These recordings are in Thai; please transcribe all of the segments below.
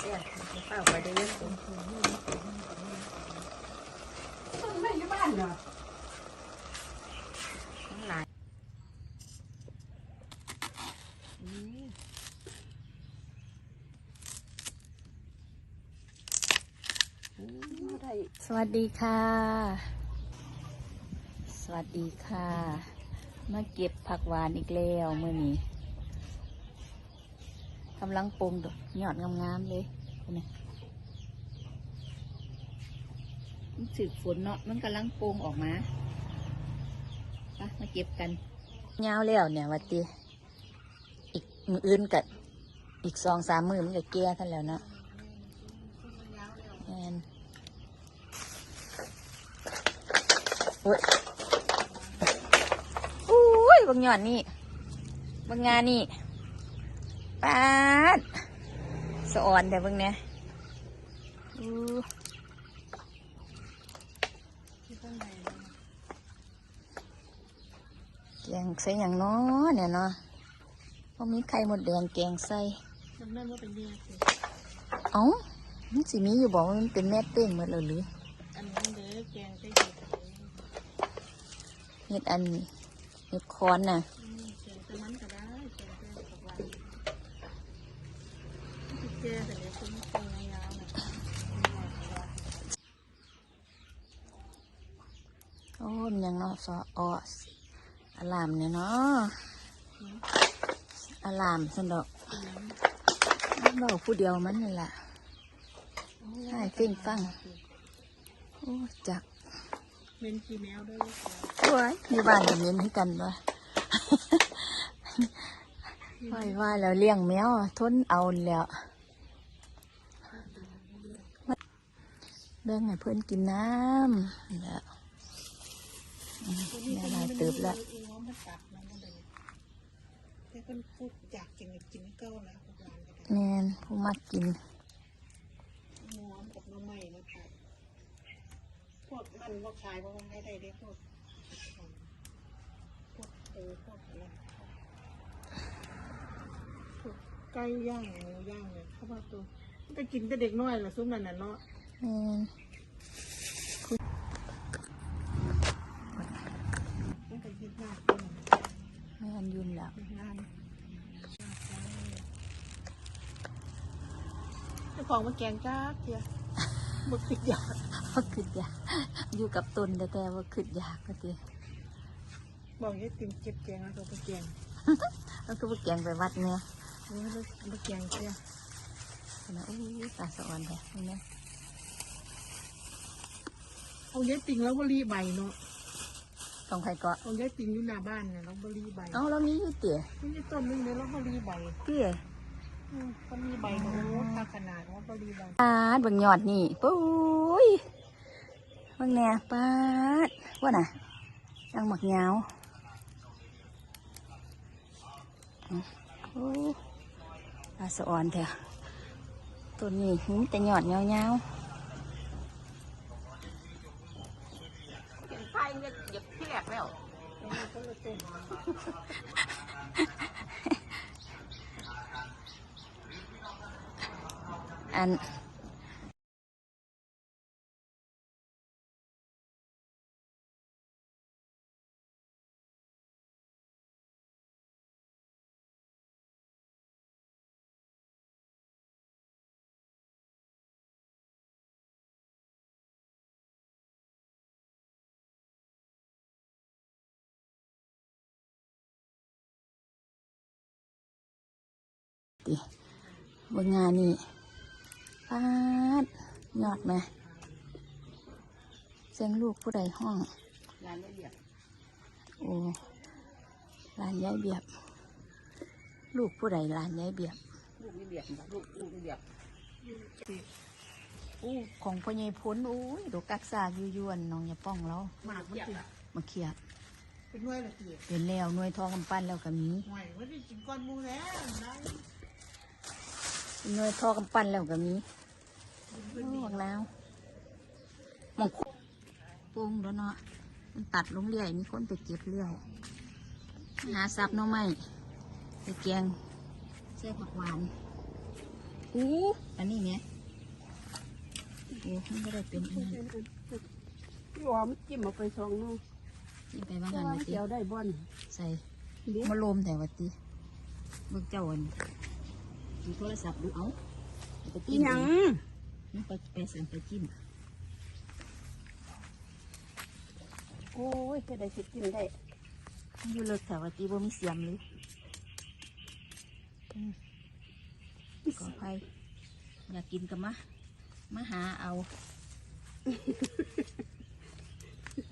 แซ่บเปล่าไปได้ยังไม่อยู่บ้านเหรอหลายสวัสดีค่ะ สวัสดีค่ะ มาเก็บผักหวานอีกแล้วเมื่อนี้กำลังปรุงดอกยอดงามๆเลย นี่มันสืบฝนเนาะมันกำลังโปรุงออกมาไปมาเก็บกันยาแล้วเนี่ยวัดตีอีกมืออื่นกับอีกสองสามมือมันจะแก่กันแล้วเนาะแม่นโอ้ยอุ้ยบางหย่อนนี่บางงานนี่ปาด สะอ่อนแต่เบางเนี้ยอู้แกงใส่อย่างน้อเนี่ยเนาะพอมีไข่หมดแดงแกงใส่จำได้ว่าเป็นเมียสิเอ้ามันสิมีอยู่บอกว่ามันเป็นแม่เป้งหมดเลยหรืออันนั้นเด้อแกงใส่เห็ดเห็ดอันเห็ดคอนน่ะ อืมแกงใส่มันก็ได้แกงใส่ผักหวานที่แกแต่เดี๋ยวคุณแกงยาวๆน่ะ โอ้ มนยังเนาะซออสอลามเนี่ยเนาะอลามสันดอกเราผู้เดียวมันนี่แหละใช่ฟิ่งฟังโอ้จักเป็นกี่แมวด้วยสวยมีบ้านกับเน้นให้กันวะว่าว่าแล้วเลี้ยงแมวทนเอาแล้วแบ่งให้เพื่อนกินน้ำแล้ว อืมแม่ลายเติบแล้วเองว่ามันตัดมันเลยแต่คนพูดอยากกินก็กินเก้าแล้วผักหวานก็ได้แมนผู้มักกินหมูอ้อมกับน้ำใหม่นะคะพวกมันพวกชายพวกมันให้ได้เด้พวกพวกเออพวกอะไรพวกไก่ย่างหมูย่างเนี่ยเข้ามาตัวมันก็กินแต่เด็กน้อยละซุ้มนั่นน่ะเนาะ แมน มันก็คิดมากขึ้น แมนยุ่นแล้ว งานเจ้า ของมาแกงจ้าเทียบุกติดยาว่าขึ้นยากอยู่กับตนแต่แต่ว่าขึ้นยากก็ทีบอกให้ติมเก็บแกงแล้วก็ไปแกงแล้วก็ไปแกงไปวัดเนี่ยนี่ให้ลูกมาแกงเทียนะอู้ยตาสะอ่อนแท้นี่นะเอาเยอะติงแล้วบรีใบเนาะต้องใครเกาะเอาเยอะติงอยู่หน้าบ้านเนี่ยแล้วบรีใบเอาแล้วมีอยู่เตี๋ยไม่ใช่ต้นนึงเลยแล้วบรีใบเตี๋ยอืม ก็มีใบโอ้ตาขนาดว่าบรีใบปาดเบังยอดนี่ปุ้ยเบังแน่ปาดว่าน่ะยังหมักยาวอืมโอ้ตาสะอ่อนแท้ต้นนี้หิมแต่ยอดยาวๆไฟเนี่ยหยับที่แรกแล้วก็เลยต้น อันดิเบงงานนี่ ปาดยอดไหมเสียงลูกผู้ใดห้องร้านละเอียดโอ้ร้านยายเบียบ ลูกผู้ใดร้านยายเบียบ ลูกนี่เบียดลูกลูกนี่เบียดอู้ของพ่อใหญ่พ้นอู้ยดอกกักซากอยู่ยวนน้องอย่าป้องเราหมากมันติดมาเขียบเป็นน้อยละเอียดเป็นแล้วหน่วยทองกำปั้นแล้วก็มีห่วยว่าได้กินก้อนหมูแล้วได้หน่วยทองกำปั้นแล้วก็มี โอ้บักนาวหมองคุปรุงแล้วเนาะมันตัดลงเรื่อย มีคนไปเก็บเรื่อยหาซับหน้องไม้ไปแกงใส่ผักหวานอู้อันนี้ไงโอ้มันก็ได้เป็นอันนั้นพี่หอมจิ้มเอาไปสองเนาะนี่ไปบ้างแต่หันว่ามาติเจียวได้บ่อนใส่เดี๋ยวมาโลมแต่วัติเบิกเจ้าอันดูโทรศัพท์ดูเอาไปอีจิ้มหยัง นี่ไปไปสั่งไปจิ้มโอ้ยจะได้สิกินได้มันอยู่เลิกแต่วัติบ่มีเสียมเลยอืมขออภัยอยากกินกับมะมาหาเอา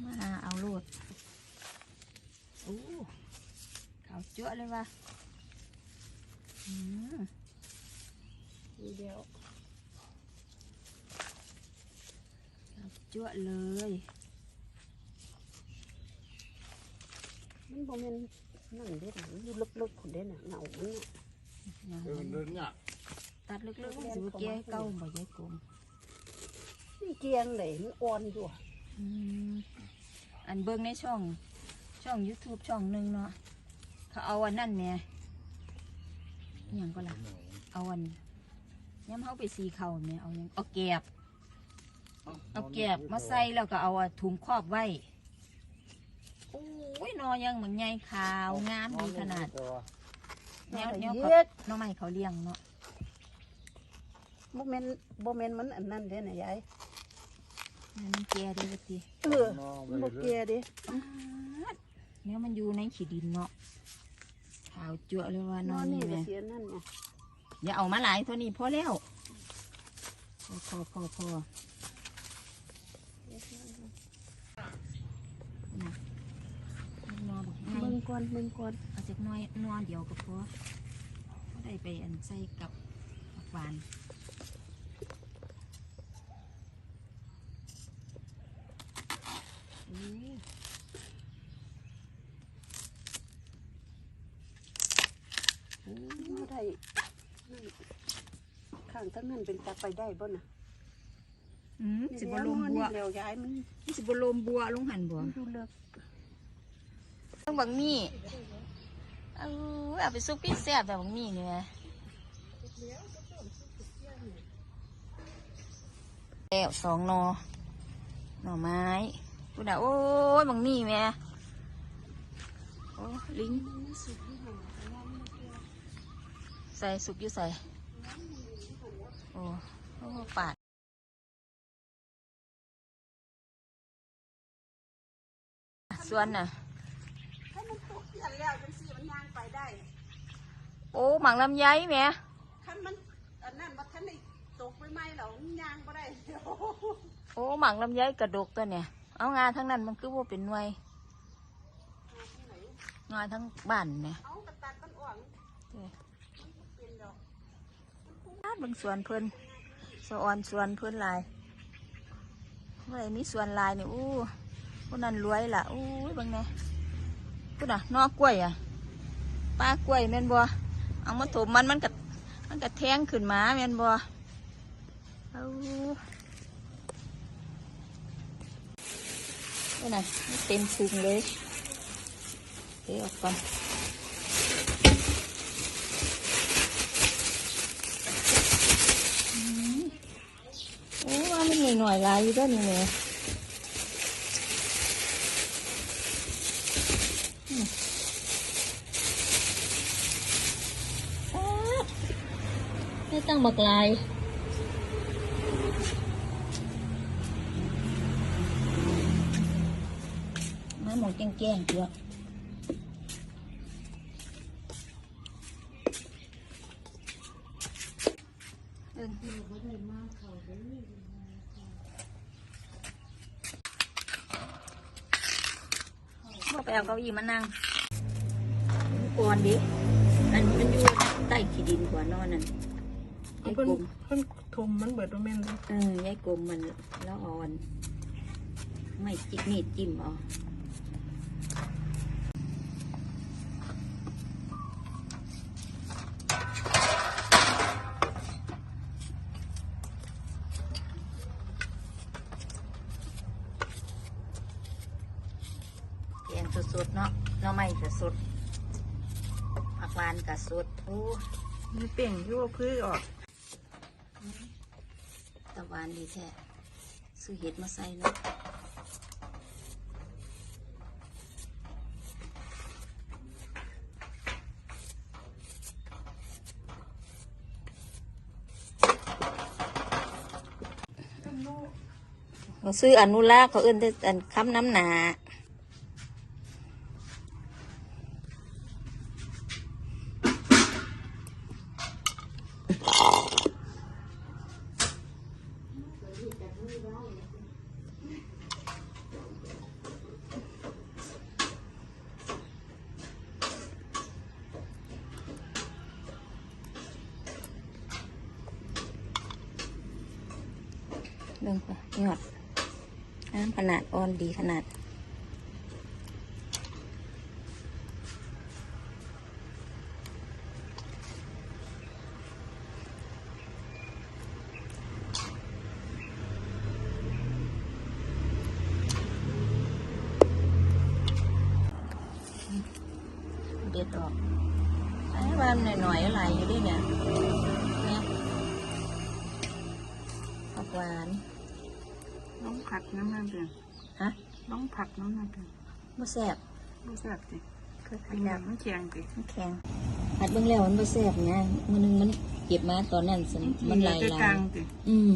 มาหาเอาโลดโอ้ขาวเจ้าเลยว่ะอืมเดี๋ยว ขาวเจ้าเลย มันบ่แม่นนั่นเด้อมันอยู่ลึกๆคนเด้น่ะเหงามันน่ะอย่างเดินนั้นเดินเนี่ยตัดเล็กๆมันสิบแก่เก้าบ่ยายกลมนี่เกียงเลยมันอ่อนอยู่อะอืมอันเบิ่งในช่องช่อง YouTube ช่องหนึ่งเนาะเขาเอาอันนั่นแหม่อหย่างก็ล่ะเอาอันย้ำเขาไปสีเขาแหม่เอาหยังเอาแกบ เอาแกบมาใส่แล้วก็เอาถุงครอบไว้โอ้ยนอยังเหมือนไงขาวงามดีขนาดแนวแนวเขาเย็ดน้องใหม่เขาเลี้ยงเนาะบ่แม่นบ่แม่นมันอันนั้นเด้น่ะยายมันแก่ดีว่าติเออมันบ่แก่เด้ป๊าดเนี่ยมันอยู่ในขี้ดินเนาะขาวจั่วเลยว่านนออนนนี่นี่ก็แม่เสียนั่นไงอย่าเอามาหลายเท่านี้พอแล้วพอพอพอพอนะนอนบอกไง เบิ่ง ก่อนเบิ่งก่อนเอาจากน้อยนอนเดียวก็พอก็ได้ไปอันใส่กับผักหวานอู้บ่ได้นั่นข้างทั้งนั้นเป็นจักไปได้บ่น่ะอืมสิบแล้วลมนอนบัวนี่แล้วยายมันสิบลมบัวลงหันบัวมันดูเลิก ต้องบังมี่เอาเอาไปซุปปิ้แซ่บแบบบังมี่เนี่ยแล้วสองนอหน่อไม้กูด่าโอ้ยบังมี่แม่โอ้ลิงใส่สุกอยู่ใส่โอ้โอ้ปาดส่วนน่ะ มันตกเสียนแล้วจังซี่มันย่างไปได้โอ้หมังลำไยแหม่คันมันอันนั้นบ่ทันได้ตกไปไหมแล้วมันย่างบ่ได้เดี๋ยวโอ้หมังลำไยกระดกตัวเนี่ย เอางานทั้งนั้นมันคือว่าเป็นหน่วยงานทั้งบ้านเนี่ยเอากระตัดมันอ่อนเอ้ยเป็นดอกบ้านบางส่วนเพิ่นสะออนส่วนเพิ่นหลายเมื่อไหรมีส่วนหลายเนี่ยอู้คนนั้นรวยล่ะอู้ยบางไงพู ดน่ะนอกกล้วยอะป้ากล้วยแม่นบัวเอามาถมมันมันกัมันกัแทงขึ้นมาแม่นบัวเอาพูดน่ะเต็มชุงเลยเทออกก่อนโอ้ว่ามันหน่อยหน่อยๆลายอยู่ด้วยนี่แหม่อืมอ๊าดได้ตั้ง บักลายมาหมองแกล้งๆเถอะบอกไปเอาเก้าอี้มานั่งก่อนดิอันนี้มันอยู่ใต้ขี้ดินกว่านอนนั่น ยายกลมเพิ่นทมมันเบิดบ่แม่นเออยายกลมมันแล้วอ่อน ไม่จิกมีดจิ้มเอาแกงสดๆเนาะหน้อไม้ก็สดผักหวานก็สดโอ้ มีเป่งอยู่พื้อออก ตะวันดีแท้ซื้อเห็ดมาใส่เนาะซื้ออนุรักษ์เขาเอื้นแต่อันคำน้ำหนา เรื่งค่ะยอดน้ำขนาดอ่อนดีขนาด ผักน้ำมันเดือนฮะน้องผักน้ำมันเดือนบ่แซ่บรู้สึกดิคือขขยัยับบมันแข็งดิมันแข็งผัดเบิ่งแล้วมันบ่แซ่บไงมันนึงมันเก็บมาตอนนั้นสิมันหลายกหลาลายงดิอืม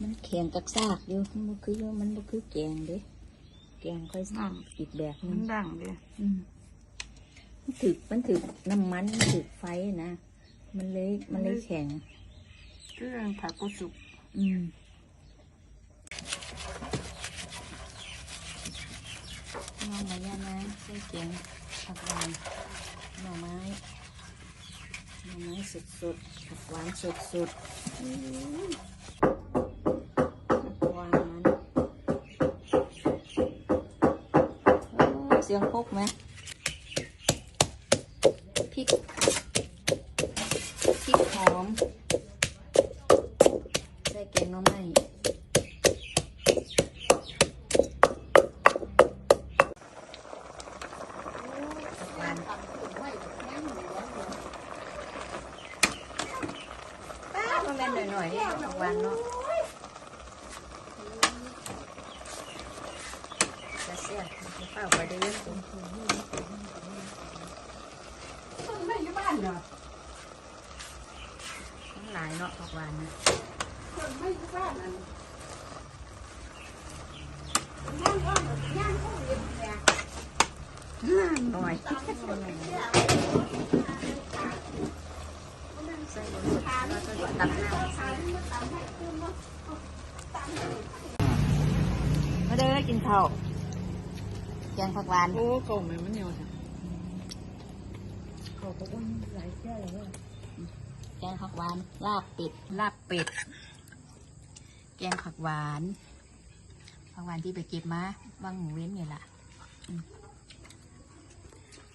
มันแข็งกักซากอยู่มันบ่คือมันบ่คือแกงเด้แกงค่อยน้อีกแบบหำนึมันงดังดิอืมมันถึกมันถึกน้ำมันมันถึกไฟนะมันเลยมันเลยแข็งเครื่องผักกุสุกอืม น้องมาย่านะใส่เกียงผักหวานหน่อไม้หน่อไม้สดสดๆผักหวานสดสดๆอื้อผักหวานเสียงพกไหมพริกพริกหอม ใส่แกงหน้ำไม้หวานป้ามันแม่นหน่อยๆ นี่ผักหวานเนาะจะเสียเปล่าไปเรื่อยๆมันไม่อยู่บ้านเหรอทั้งหลายเนาะผักหวานนะ มันไม่อยู่บ้านอะย่างก็ย่างก็เรีย นแข็งหน่อยใส่บนแล้วก็ตักน้ำมาเด้อกินข้าวแกงผักหวาน โอ้เก่าไหมมันเหนียวจ้ะเขาก็ต้องหลายแค่เลยแกงผักหวาน ลาบเป็ด ลาบเป็ด แกงผักหวาน ผักหวานที่ไปเก็บมาว่างหมูเว้นนี่แหละอืม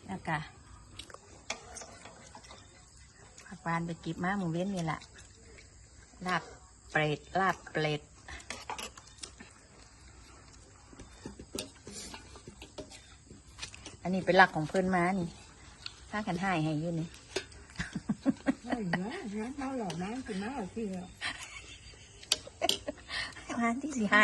แล้วก็ผักหวานไปเก็บมาหมูเว้นนี่แหละลาบเป็ด ลาบเป็ด นนี้เป็นหลักของเพื่อนมานี่ถ้ากันให้ให้อยู่นี่ไม่เหรอน้ำเมาหล่อน้ำกินน้ำอะไรที่ร้านที่สี่ให้